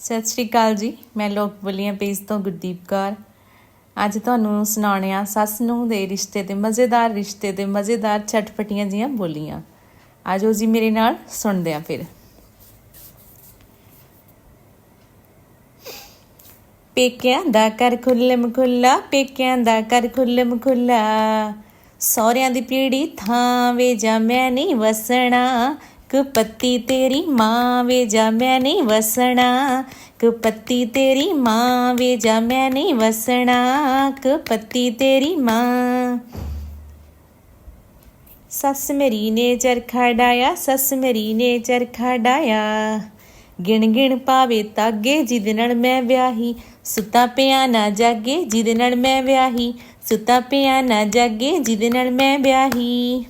ਸਤਿ ਸ਼੍ਰੀ ਅਕਾਲ ਜੀ। ਮੈਂ ਲੋਕ ਬੋਲੀਆਂ ਪੇਜ ਤੋਂ ਗੁਰਦੀਪ ਕੌਰ। ਅੱਜ ਤੁਹਾਨੂੰ ਸੁਣਾਉਣੇ ਆ ਸੱਸ ਨੂੰ ਦੇ ਰਿਸ਼ਤੇ ਤੇ ਮਜ਼ੇਦਾਰ ਰਿਸ਼ਤੇ ਤੇ ਮਜ਼ੇਦਾਰ ਚਟਪਟੀਆਂ ਜੀਆਂ ਬੋਲੀਆਂ। ਆਜੋ ਜੀ ਮੇਰੇ ਨਾਲ ਸੁਣਦੇ ਆ ਫਿਰ। ਪੇਕਿਆਂ ਦਾ ਕਰ ਖੁੱਲਮ ਖੁੱਲਾ ਪੇਕਿਆਂ ਦਾ ਕਰ ਖੁੱਲਮ ਖੁੱਲਾ ਸਹੁਰਿਆਂ ਦੀ ਪੀੜੀ ਥਾਂ ਵੇ ਜਾ ਮੈਂ ਨਹੀਂ ਵਸਣਾ। ਕੁਪੱਤੀ ਤੇਰੀ ਮਾਂ ਵੇ ਜਾ ਮੈਂ ਨਹੀਂ ਵਸਣਾ ਕੁਪੱਤੀ ਤੇਰੀ ਮਾਂ ਵੇ ਜਾ ਮੈਂ ਨਹੀਂ ਵਸਣਾ ਕੁਪੱਤੀ ਤੇਰੀ ਮਾਂ ਸੱਸ ਮੇਰੀ ਨੇ ਚਰਖਾ ਡਾਇਆ ਸੱਸ ਮੇਰੀ ਨੇ ਚਰਖਾ ਡਾਇਆ ਗਿਣ ਗਿਣ ਪਾਵੇ ਤਾਗੇ ਜਿਹਦੇ ਨਾਲ ਮੈਂ ਵਿਆਹੀ ਸੁੱਤਾ ਪਿਆ ਨਾ ਜਾਗੇ ਜਿਹਦੇ ਨਾਲ ਮੈਂ ਵਿਆਹੀ ਸੁੱਤਾ ਪਿਆ ਨਾ ਜਾਗੇ ਜਿਹਦੇ ਨਾਲ ਮੈਂ ਵਿਆਹੀ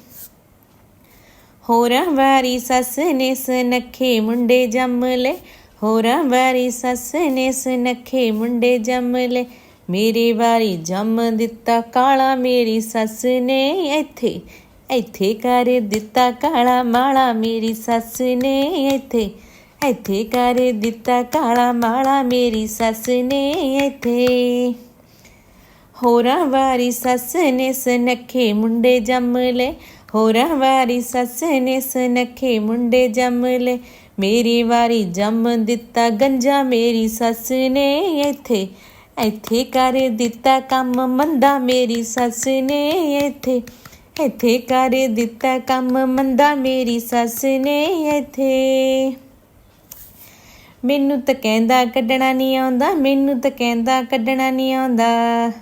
ਹੋਰਾਂ ਵਾਰੀ ਸੱਸ ਨੇ ਸੁਨੱਖੇ ਮੁੰਡੇ ਜੰਮ ਲੈ ਹੋਰਾਂ ਵਾਰੀ ਸੱਸ ਨੇ ਸਨਖੇ ਮੁੰਡੇ ਜੰਮ ਲੈ ਮੇਰੇ ਵਾਰੀ ਜੰਮ ਦਿੱਤਾ ਕਾਲਾ, ਮੇਰੀ ਸੱਸ ਨੇ ਇੱਥੇ। ਇੱਥੇ ਕਰ ਦਿੱਤਾ ਕਾਲਾ ਮਾਲਾ, ਮੇਰੀ ਸੱਸ ਨੇ ਇੱਥੇ। ਇੱਥੇ ਕਰ ਦਿੱਤਾ ਕਾਲਾ ਮਾਲਾ, ਮੇਰੀ ਸੱਸ ਨੇ ਇੱਥੇ। ਹੋਰਾਂ ਵਾਰੀ ਸੱਸ ਨੇ ਸਨਖੇ ਮੁੰਡੇ ਜੰਮ ਲੈ ਹੋਰਾਂ ਵਾਰੀ ਸੱਸ ਨੇ ਸਨਖੇ ਮੁੰਡੇ ਜੰਮ ਲੈ ਮੇਰੀ ਵਾਰੀ ਜੰਮ ਦਿੱਤਾ ਗੰਜਾ, ਮੇਰੀ ਸੱਸ ਨੇ ਇੱਥੇ ਇੱਥੇ ਕਰ ਦਿੱਤਾ ਕੰਮ ਮੰਦਾ, ਮੇਰੀ ਸੱਸ ਨੇ ਇੱਥੇ ਇੱਥੇ ਕਰ ਦਿੱਤਾ ਕੰਮ ਮੰਦਾ, ਮੇਰੀ ਸੱਸ ਨੇ ਇੱਥੇ। ਮੈਨੂੰ ਤਾਂ ਕਹਿੰਦਾ ਕੱਢਣਾ ਨਹੀਂ ਆਉਂਦਾ, ਮੈਨੂੰ ਤਾਂ ਕਹਿੰਦਾ ਕੱਢਣਾ ਨਹੀਂ ਆਉਂਦਾ।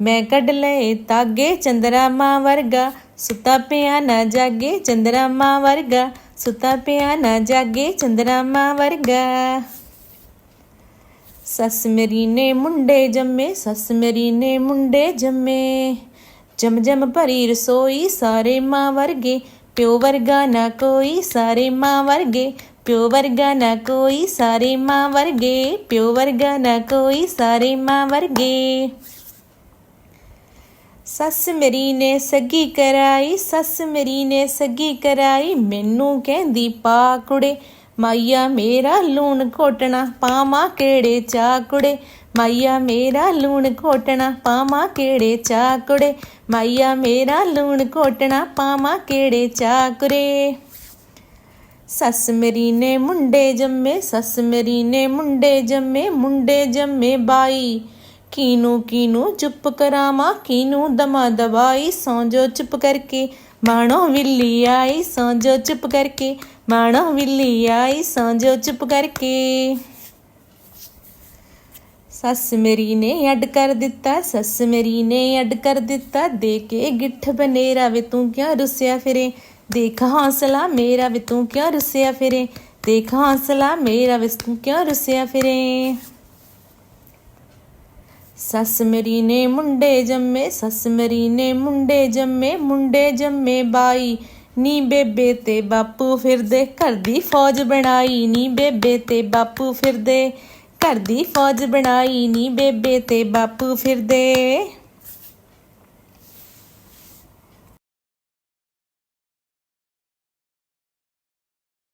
ਮੈਂ ਕੱਢ ਲਏ ਤਾਗੇ ਚੰਦਰਾ ਮਾਂ ਵਰਗਾ, ਸੁੱਤਾ ਪਿਆ ਨਾ ਜਾਗੇ ਚੰਦਰਾਮਾ ਵਰਗਾ, ਸੁੱਤਾ ਪਿਆ ਨਾ ਜਾਗੇ ਚੰਦਰਾਮਾ ਵਰਗਾ। ਸੱਸ ਮੇਰੀ ਨੇ ਮੁੰਡੇ ਜੰਮੇ, ਸੱਸ ਮੇਰੀ ਨੇ ਮੁੰਡੇ ਜੰਮੇ। ਜਮ ਜਮ ਭਰੀ ਰਸੋਈ ਸਾਰੇ ਮਾਂ ਵਰਗੇ, ਪਿਓ ਵਰਗਾ ਨਾ ਕੋਈ ਸਾਰੇ ਮਾਂ ਵਰਗੇ, ਪਿਓ ਵਰਗਾ ਨਾ ਕੋਈ ਸਾਰੇ ਮਾਂ ਵਰਗੇ, ਪਿਓ ਵਰਗਾ ਨਾ ਕੋਈ ਸਾਰੇ ਮਾਂ ਵਰਗੇ। ਸੱਸ ਮੇਰੀ ਨੇ ਸੱਗੀ ਕਰਾਈ, ਸੱਸ ਮੇਰੀ ਨੇ ਸੱਗੀ ਕਰਾਈ, ਮੈਨੂੰ ਕਹਿੰਦੀ ਪਾ ਕੁੜੇ, ਮਾਈਆ ਮੇਰਾ ਲੂਣ ਘੋਟਣਾ, ਪਾਵਾਂ ਕਿਹੜੇ ਚਾ ਕੁੜੇ, ਮਾਈਆ ਮੇਰਾ ਲੂਣ ਘੋਟਣਾ, ਪਾਵਾਂ ਕਿਹੜੇ ਚਾ ਕੁੜੇ, ਮਾਈਆ ਮੇਰਾ ਲੂਣ ਘੋਟਣਾ, ਪਾਵਾਂ ਕਿਹੜੇ ਚਾਕੁਰੇ ਸੱਸ ਮੇਰੀ ਨੇ ਮੁੰਡੇ ਜੰਮੇ, ਸੱਸ ਮੇਰੀ ਨੇ ਮੁੰਡੇ ਜੰਮੇ ਮੁੰਡੇ ਜੰਮੇ ਬਾਈ। ਕੀਨੂੰ ਕੀਨੂੰ ਚੁੱਪ ਕਰਾਵਾਂ, ਕੀਨੂੰ ਦਮਾ ਦਵਾਈ ਸੌਂ ਜੋ ਚੁੱਪ ਕਰਕੇ। ਮਾਣੋ ਵਿੱਲੀ ਆਈ ਸੌਂ ਜੋ ਚੁੱਪ ਕਰਕੇ। ਮਾਣੋ ਵਿੱਲੀ ਆਈ ਸੌਂ ਜੋ ਚੁੱਪ ਕਰਕੇ। ਸੱਸ ਮੇਰੀ ਨੇ ਅੱਡ ਕਰ ਦਿੱਤਾ, ਸੱਸ ਮੇਰੀ ਨੇ ਅੱਡ ਕਰ ਦਿੱਤਾ। ਦੇ ਕੇ ਗਿੱਠ ਬਨੇਰਾ ਵੇ ਤੂੰ ਕਿਉਂ ਰੁੱਸਿਆ ਫਿਰੇ? ਦੇਖ ਹੌਸਲਾ ਮੇਰਾ ਵੇ ਤੂੰ ਕਿਉਂ ਰੁੱਸਿਆ ਫਿਰੇ? ਦੇਖ ਹੌਸਲਾ ਮੇਰਾ ਵੇ ਤੂੰ ਕਿਉਂ ਰੁੱਸਿਆ ਫਿਰੇ? ਸੱਸ ਮੇਰੀ ਨੇ ਮੁੰਡੇ ਜੰਮੇ ਸੱਸ ਮੇਰੀ ਨੇ ਮੁੰਡੇ ਜੰਮੇ ਮੁੰਡੇ ਜੰਮੇ ਬਾਈ। ਨੀ ਬੇਬੇ ਤੇ ਬਾਪੂ ਫਿਰਦੇ, ਘਰ ਦੀ ਫੌਜ ਬਣਾਈ। ਨੀ ਬੇਬੇ ਤੇ ਬਾਪੂ ਫਿਰਦੇ, ਘਰ ਦੀ ਫੌਜ ਬਣਾਈ। ਨੀ ਬੇਬੇ ਤੇ ਬਾਪੂ ਫਿਰਦੇ।